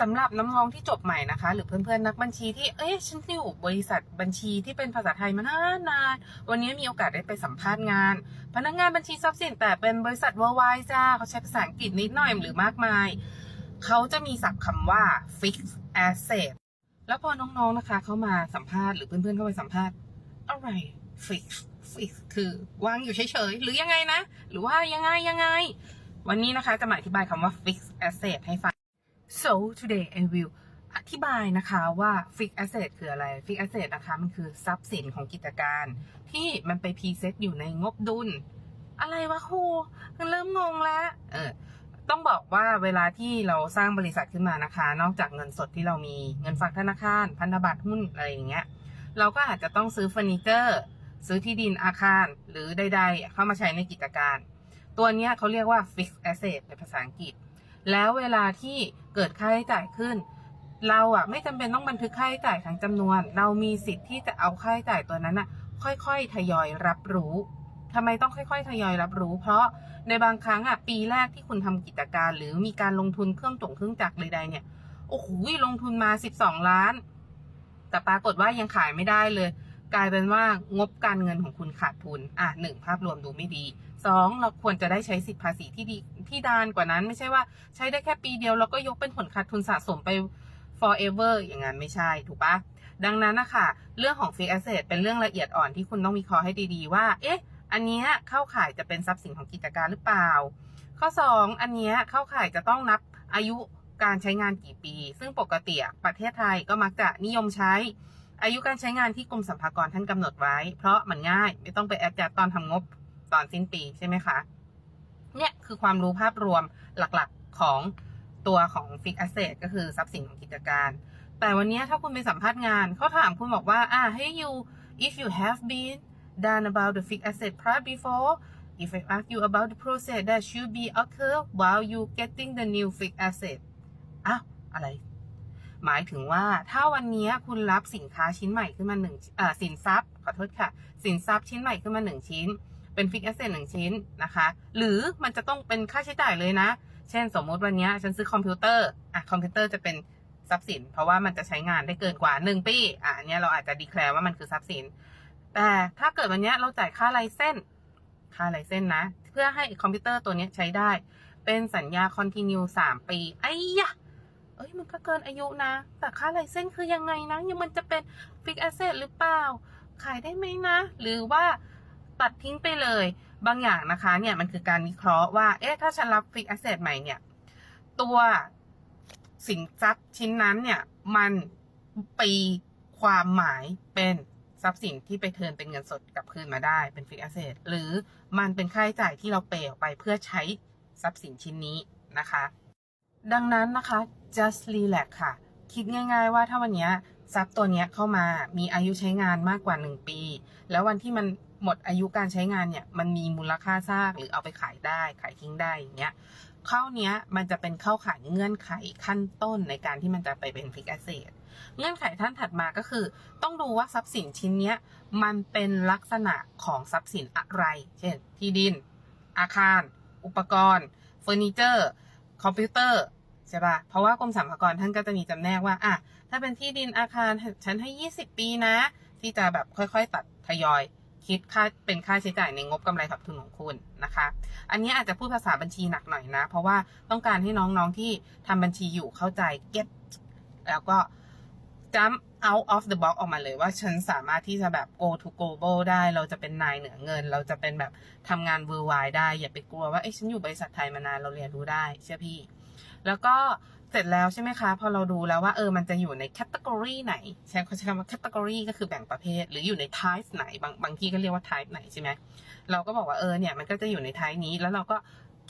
สำหรับน้องๆที่จบใหม่นะคะ หรือเพื่อนๆนักบัญชีที่เอ๊ะฉันอยู่บริษัทบัญชีที่เป็นภาษาไทยมานานนานวันนี้มีโอกาสได้ไปสัมภาษณ์งาน พนักงานบัญชีทรัพย์สินแต่เป็นบริษัท worldwide จ้าเขาใช้ภาษาอังกฤษนิดหน่อยหรือมากมาย เขาจะมีศัพท์คำว่า fixed asset แล้วพอน้องๆนะคะ เข้ามาสัมภาษณ์หรือเพื่อนๆเข้าไปสัมภาษณ์อะไร fixed fixed คือวางอยู่เฉยๆหรือยังไงนะ หรือว่ายังไงยังไง วันนี้นะคะจะมาอธิบายคำว่า fixed asset ให้ฟัง so today I will อธิบายนะคะว่า fixed asset คืออะไร fixed asset นะคะมันคือทรัพย์สินของกิจการ ที่มันไปพรีเซตอยู่ในงบดุล อะไรวะครูเริ่มงงแล้ว เออต้องบอกว่าเวลาที่เราสร้างบริษัทขึ้นมานะคะ นอกจากเงินสดที่เรามีเงินฝากธนาคาร พันธบัตรหุ้นอะไรอย่างเงี้ย เราก็อาจจะต้องซื้อเฟอร์นิเจอร์ ซื้อที่ดินอาคาร หรือใด ๆ เข้ามาใช้ในกิจการ ตัวเนี้ยเขาเรียกว่า fixed asset ในภาษาอังกฤษ แล้วเวลาที่ เกิดค่าใช้จ่ายขึ้น เราอะไม่จำเป็นต้องบันทึกค่าใช้จ่ายทั้งจำนวน เรามีสิทธิ์ที่จะเอาค่าใช้จ่ายตัวนั้นอะ ค่อยๆ ทยอยรับรู้ทำไมต้องค่อยๆ ทยอยรับรู้ เพราะในบางครั้งอะปีแรกที่คุณทำกิจการ หรือมีการลงทุนเครื่องจงเครื่องจักรใดๆเนี่ยโอ้โหลงทุนมา 12 ล้าน แต่ปรากฏว่ายังขายไม่ได้เลย กลายเป็นว่างบการเงินของคุณขาดทุน อะหนึ่งภาพรวมดูไม่ดี สองเราควรจะได้ใช้สิทธิภาษีที่ดีที่ดานกว่านั้น ไม่ใช่ว่าใช้ได้แค่ปีเดียวแล้วก็ยกเป็นผลขาดทุนสะสมไป forever อย่างนั้นไม่ใช่ถูกปะดังนั้นนะคะเรื่องของ fixed asset เป็นเรื่องละเอียดอ่อนที่คุณต้องวิเคราะห์ให้ดีๆว่า เอ๊ะ อันเนี้ยเข้าข่ายจะเป็นทรัพย์สินของกิจการหรือเปล่า ข้อ 2 อันเนี้ยเข้าข่ายจะต้องนับอายุการใช้งานกี่ปี ซึ่งปกติประเทศไทยก็มักจะนิยมใช้ อายุการใช้งานที่กรมสรรพากรท่านกำหนดไว้ เพราะมันง่ายไม่ต้องไปแอดจัดตอนทำงบ ตอนสิ้นปีใช่ไหมคะ เนี่ยคือความรู้ภาพรวมหลักๆของตัวของ fixed asset ก็คือทรัพย์สินของกิจการ แต่วันนี้ถ้าคุณไปสัมภาษณ์งานเขาถามคุณบอกว่าอ่า hey you if you have been done about the fixed asset part before if I ask you about the process that should be occur while you getting the new fixed asset อ้าวอะไรหมายถึงว่าถ้าวันนี้คุณรับสินค้าชิ้นใหม่ขึ้นมาหนึ่งอ่อสินทรัพย์ขอโทษค่ะ สินทรัพย์ชิ้นใหม่ขึ้นมาหนึ่งชิ้น เป็นฟิกแอสเซทหนึ่งชิ้นนะคะ หรือมันจะต้องเป็นค่าใช้จ่ายเลยนะ เช่นสมมติวันนี้ฉันซื้อคอมพิวเตอร์อะคอมพิวเตอร์จะเป็นทรัพย์สิน เพราะว่ามันจะใช้งานได้เกินกว่า 1 ปีอะอันเนี้ยเราอาจจะดีแคลร์ว่ามันคือทรัพย์สิน แต่ถ้าเกิดวันเนี้ยเราจ่ายค่าไลเซนค่าไลเซนนะ เพื่อให้คอมพิวเตอร์ตัวเนี้ยใช้ได้ เป็นสัญญาคอนติเนียสามปีไอ้ยะเอ้ยมันก็เกินอายุนะ แต่ค่าไลเซนคือยังไงนะยังมันจะเป็นฟิกแอสเซทหรือเปล่า ขายได้ไหมนะ หรือว่า ตัดทิ้งไปเลย บางอย่างนะคะเนี่ยมันคือการวิเคราะห์ว่า เอ๊ะถ้าฉันรับฟิกแอสเซทใหม่เนี่ย ตัวสินทรัพย์ชิ้นนั้นเนี่ยมันปีความหมายเป็นทรัพย์สินที่ไปเทินเป็นเงินสดกลับคืนมาได้เป็นฟิกแอสเซทหรือมันเป็นค่าใช้จ่ายที่เราเปย์ออกไปเพื่อใช้ทรัพย์สินชิ้นนี้นะคะ ดังนั้นนะคะ just relax ค่ะ คิดง่าย ๆ ว่าถ้าวันนี้ทรัพย์ตัวนี้เข้ามามีอายุใช้งานมากกว่า 1 ปี แล้ววันที่มัน หมดอายุการใช้งานเนี่ยมันมีมูลค่าซากหรือเอาไปขายได้ขายทิ้งได้อย่างเงี้ยข้าเนี้ยมันจะเป็นเข้าขายเงื่อนไขขั้นต้นในการที่มันจะไปเป็นฟิกแอสเซทเงื่อนไขท่านถัดมาก็คือ ต้องดูว่าทรัพย์สินชิ้นเนี้ยมันเป็นลักษณะของทรัพย์สินอะไร เช่น ที่ดิน อาคาร อุปกรณ์เฟอร์นิเจอร์ คอมพิวเตอร์ใช่ปะเพราะว่ากรมสรรพากรท่านก็จะมีจำแนกว่าอะถ้าเป็นที่ดินอาคารฉันให้ 20 ปีนะ ที่จะแบบค่อยๆ ตัดทยอย คิดค่าเป็นค่าใช้จ่ายในงบกำไรขาดทุนของคุณนะคะ อันนี้อาจจะพูดภาษาบัญชีหนักหน่อยนะ เพราะว่าต้องการให้น้องๆที่ทำบัญชีอยู่เข้าใจ get แล้วก็ jump out of the box ออกมาเลยว่าฉันสามารถที่จะแบบ go to global ได้ เราจะเป็นนายเหนือเงิน เราจะเป็นแบบทำงาน worldwide ได้ อย่าไปกลัวว่า เอ้ฉันอยู่บริษัทไทยมานาน เราเรียนรู้ได้ เชื่อพี่ แล้วก็ เสร็จแล้วใช่ไหมคะ พอเราดูแล้วว่าเออมันจะอยู่ในแคตตากรีไหน ใช้เขาใช้คำว่าแคตตากรีก็คือแบ่งประเภท หรืออยู่ใน type ไหน บางบางที่ก็เรียกว่า type ไหนใช่ไหมเราก็บอกว่าเออเนี่ยมันก็จะอยู่ใน type นี้ แล้วเราก็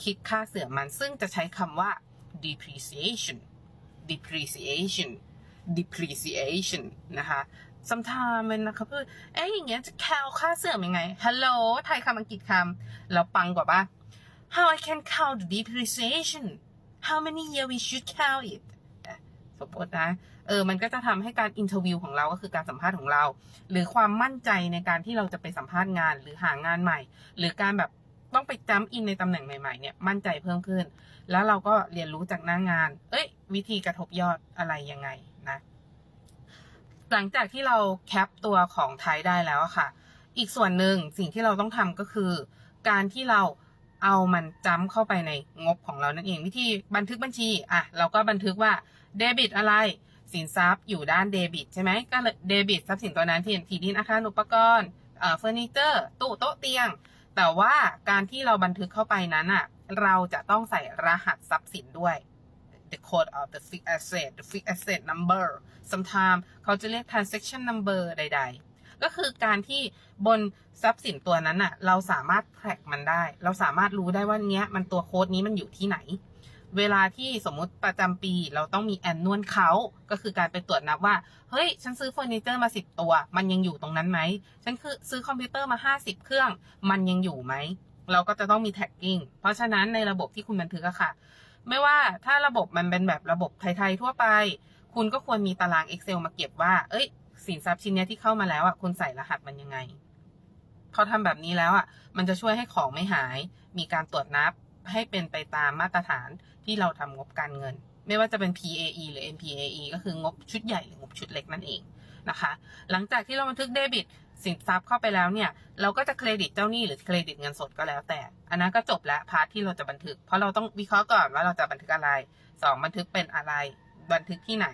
คิดค่าเสื่อมมัน ซึ่งจะใช้คำว่า depreciation depreciation depreciation นะคะ sometime มันนะคะพูดเอ๊ะอย่างเงี้ยจะแคลค่าเสื่อมยังไง hello ไทยคำอังกฤษคำเราปังกว่าปะ how I can count the depreciation how many year we should count it สมมตินะ เออ มันก็จะทำให้การอินเทอร์วิวของเราก็คือการสัมภาษณ์ของเรา หรือความมั่นใจในการที่เราจะไปสัมภาษณ์งาน หรือหางานใหม่ หรือการแบบต้องไปจำอินในตำแหน่งใหม่ๆเนี่ยมั่นใจเพิ่มขึ้น แล้วเราก็เรียนรู้จากหน้างาน เอ้ย วิธีกระทบยอดอะไรยังไงนะ หลังจากที่เราแคปตัวของไทยได้แล้วค่ะ อีกส่วนหนึ่งสิ่งที่เราต้องทำก็คือ การที่เรา เอามันจำเข้าไปในงบของเรานั่นเอง วิธีบันทึกบัญชีอะเราก็บันทึกว่าเดบิตอะไรสินทรัพย์อยู่ด้านเดบิตใช่ไหมก็เลยเดบิตทรัพย์สินตัวนั้นที่ที่ดินอาคารอุปกรณ์เอ่อเฟอร์นิเจอร์ตู้โต๊ะเตียง แต่ว่าการที่เราบันทึกเข้าไปนั้นอะเราจะต้องใส่รหัสทรัพย์สินด้วย the code of the fixed asset the fixed asset number sometimes เขาจะเรียก transaction number ใด ๆ ก็คือการที่บนทรัพย์สินตัวนั้นอะเราสามารถ track มันได้ เราสามารถรู้ได้ว่าเนี้ยมันตัวโค้ดนี้มันอยู่ที่ไหน เวลาที่สมมุติประจำปี เราต้องมีแอนนวลเขาก็คือการไปตรวจนับว่า เฮ้ย ฉันซื้อเฟอร์นิเจอร์มาสิบตัว มันยังอยู่ตรงนั้นไหม ฉันคือซื้อคอมพิวเตอร์มาห้าสิบเครื่อง มันยังอยู่ไหม เราก็จะต้องมีแท็กกิ้ง เพราะฉะนั้นในระบบที่คุณบันทึกอะค่ะ ไม่ว่าถ้าระบบมันเป็นแบบระบบไทยๆทั่วไป คุณก็ควรมีตาราง Excel มาเก็บว่า เอ้ย สินทรัพย์ชิ้นนี้ที่เข้ามาแล้วอะคุณใส่รหัสมันยังไงพอทำแบบนี้แล้วอะมันจะช่วยให้ของไม่หาย มีการตรวจนับให้เป็นไปตามมาตรฐานที่เราทำงบการเงิน ไม่ว่าจะเป็น PAE หรือ NPAE ก็คืองบชุดใหญ่หรืองบชุดเล็กนั่นเองนะคะ หลังจากที่เราบันทึกเดบิตสินทรัพย์เข้าไปแล้วเนี่ย เราก็จะเครดิตเจ้าหนี้หรือเครดิตเงินสดก็แล้วแต่ อันนั้นก็จบแล้วพาร์ทที่เราจะบันทึก เพราะเราต้องวิเคราะห์ก่อนว่าเราจะบันทึกอะไรสองบันทึกเป็นอะไร บันทึกที่ไหน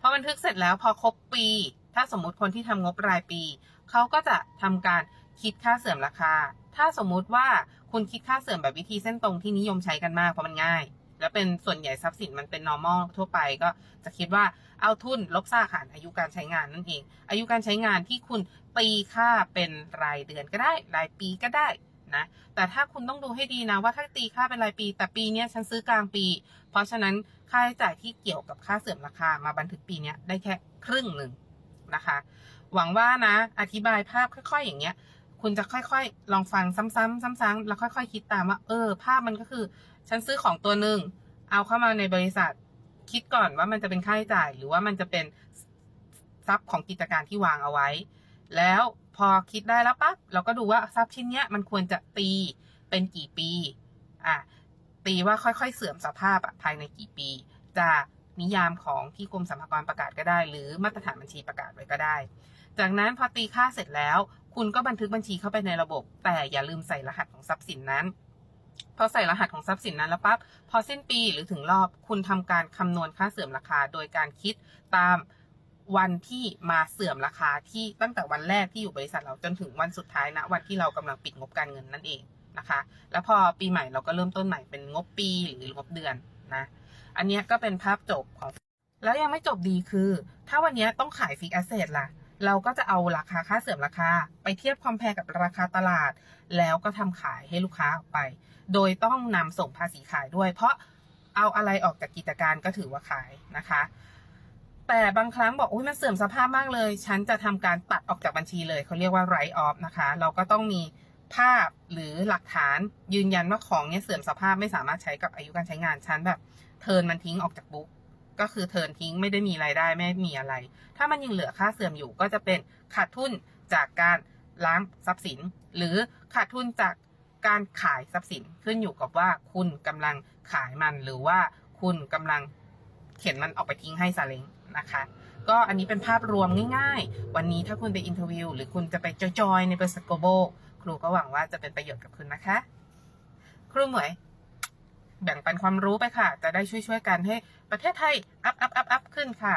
พอบันทึกเสร็จแล้วพอครบปี ถ้าสมมุติคนที่ทำงบรายปี เขาก็จะทำการคิดค่าเสื่อมราคา ถ้าสมมุติว่าคุณคิดค่าเสื่อมแบบวิธีเส้นตรงที่นิยมใช้กันมากเพราะมันง่าย แล้วเป็นส่วนใหญ่ทรัพย์สินมันเป็น normal ทั่วไปก็จะคิดว่าเอาทุนลบค่าหารอายุการใช้งานนั่นเอง อายุการใช้งานที่คุณตีค่าเป็นรายเดือนก็ได้ รายปีก็ได้นะ แต่ถ้าคุณต้องดูให้ดีนะว่าถ้าตีค่าเป็นรายปี แต่ปีนี้ฉันซื้อกลางปี เพราะฉะนั้นค่าใช้จ่ายที่เกี่ยวกับค่าเสื่อมราคามาบันทึกปีนี้ได้แค่ครึ่งหนึ่ง นะคะ หวังว่านะ อธิบายภาพค่อย ๆ อย่างเงี้ย คุณจะค่อยๆ ลองฟังซ้ำๆซ้ำๆแล้วค่อยๆ คิดตามว่า เออ ภาพมันก็คือ ฉันซื้อของตัวหนึ่งเอาเข้ามาในบริษัท คิดก่อนว่ามันจะเป็นค่าใช้จ่าย หรือว่ามันจะเป็นทรัพย์ของกิจการที่วางเอาไว้ แล้วพอคิดได้แล้วปั๊บเราก็ดูว่าทรัพย์ชิ้นเนี้ยมันควรจะตีเป็นกี่ปี อะตีว่าค่อยๆ เสื่อมสภาพอะภายในกี่ปี จาก นิยามของที่กรมสรรพากรประกาศก็ได้ หรือมาตรฐานบัญชีประกาศไว้ก็ได้ จากนั้นพอตีค่าเสร็จแล้ว คุณก็บันทึกบัญชีเข้าไปในระบบ แต่อย่าลืมใส่รหัสของทรัพย์สินนั้นพอใส่รหัสของทรัพย์สินนั้นแล้วปั๊บพอสิ้นปีหรือถึงรอบคุณทำการคำนวณค่าเสื่อมราคา โดยการคิดตามวันที่มาเสื่อมราคาที่ตั้งแต่วันแรกที่อยู่บริษัทเราจนถึงวันสุดท้ายนะวันที่เรากำลังปิดงบการเงินนั่นเองนะคะ แล้วพอปีใหม่เราก็เริ่มต้นใหม่เป็นงบปีหรืองบเดือนนะ อันนี้ก็เป็นภาพจบของ แล้วยังไม่จบดีคือ ถ้าวันนี้ต้องขายฟิกแอสเซทล่ะ เราก็จะเอาราคาค่าเสื่อมราคา ไปเทียบคอมเพลกับราคาตลาด แล้วก็ทำขายให้ลูกค้าออกไป โดยต้องนำส่งภาษีขายด้วย เพราะเอาอะไรออกจากกิจการก็ถือว่าขายนะคะ แต่บางครั้งบอกอุ้ยมันเสื่อมสภาพมากเลย ฉันจะทำการตัดออกจากบัญชีเลยเขาเรียกว่า write off นะคะ เราก็ต้องมี ภาพหรือหลักฐานยืนยันว่าของเนี้ยเสื่อมสภาพไม่สามารถใช้กับอายุการใช้งานฉันแบบ เทิร์นมันทิ้งออกจากบุ๊กก็คือเทิร์นทิ้งไม่ได้มีรายได้ไม่มีอะไร ถ้ามันยังเหลือค่าเสื่อมอยู่ก็จะเป็นขาดทุนจากการล้างทรัพย์สิน หรือขาดทุนจากการขายทรัพย์สินขึ้นอยู่กับว่าคุณกำลังขายมันหรือว่าคุณกำลังเขียนมันออกไปทิ้งให้ซาเล้งนะคะ ก็อันนี้เป็นภาพรวมง่ายๆ วันนี้ถ้าคุณไปอินเทอร์วิวหรือคุณจะไปจอยๆในบริษัทโกโบ รูก็หวังว่าจะเป็นประโยชน์กับคุณนะคะ ครูหมวย แบ่งปันความรู้ไปค่ะ จะได้ช่วยๆกันให้ประเทศไทยอัพอัพอัพอัพขึ้นค่ะ